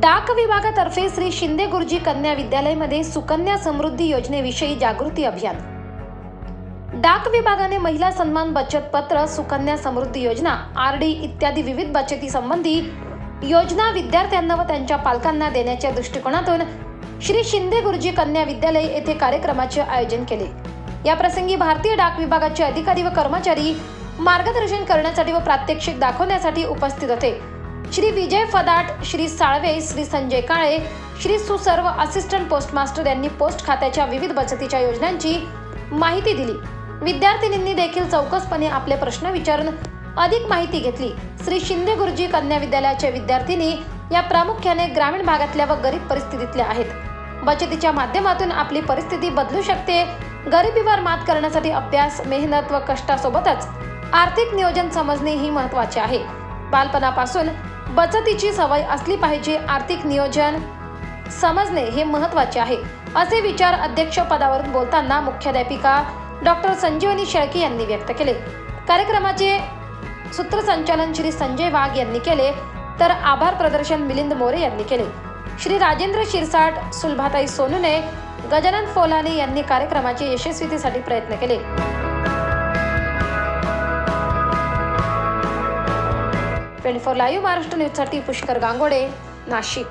डाक विभागातर्फे श्री शिंदे गुरुजी कन्या विद्यालयामध्ये सुकन्या समृद्धी योजनेविषयी जागृती अभियान. डाक विभागाने महिला सन्मान बचत पत्र सुकन्या समृद्धी योजना आर डी इत्यादी विविध बचती संबंधी योजना विद्यार्थ्यांना व त्यांच्या पालकांना देण्याच्या दृष्टिकोनातून श्री शिंदे गुरुजी कन्या विद्यालय येथे कार्यक्रमाचे आयोजन केले. या प्रसंगी भारतीय डाक विभागाचे अधिकारी व कर्मचारी मार्गदर्शन करण्यासाठी व प्रात्यक्षिक दाखवण्यासाठी उपस्थित होते. श्री विजय फदाट श्री साळवे श्री संजय काळे श्री सुसर्व असिस्टंट पोस्टमास्टर यांनी पोस्ट खात्याच्या विविध बचतीच्या योजनांची माहिती दिली. विद्यार्थिनींनी देखील चौकसपणे आपले प्रश्न विचारून अधिक माहिती घेतली. श्री शिंदे गुरुजी कन्या विद्यालयाच्या विद्यार्थिनी या प्रामुख्याने ग्रामीण भागातल्या व गरीब परिस्थितीतल्या आहेत. बचतीच्या माध्यमातून आपली परिस्थिती बदलू शकते. गरिबीवर मात करण्यासाठी अभ्यास मेहनत व कष्टासोबतच आर्थिक नियोजन समजणे ही महत्त्वाचे आहे. बालपणापासून बचतीची सवय असली पाहिजे आर्थिक नियोजन. समजणे हे महत्त्वाचे आहे असे विचार अध्यक्ष पदावरून बोलताना मुख्याध्यापिका डॉक्टर संजीवनी शेळके यांनी व्यक्त केले. कार्यक्रमाचे सूत्रसंचालन श्री संजय वाघ यांनी केले तर आभार प्रदर्शन मिलिंद मोरे यांनी केले. श्री राजेंद्र शिरसाट सुलभाताई सोनुने गजानन फोलाने यांनी कार्यक्रमाचे यशस्वीतेसाठी प्रयत्न केले. ट्वेंटी फोर लाईव्ह महाराष्ट्र न्यूजसाठी पुष्कर गांगोडे नाशिक.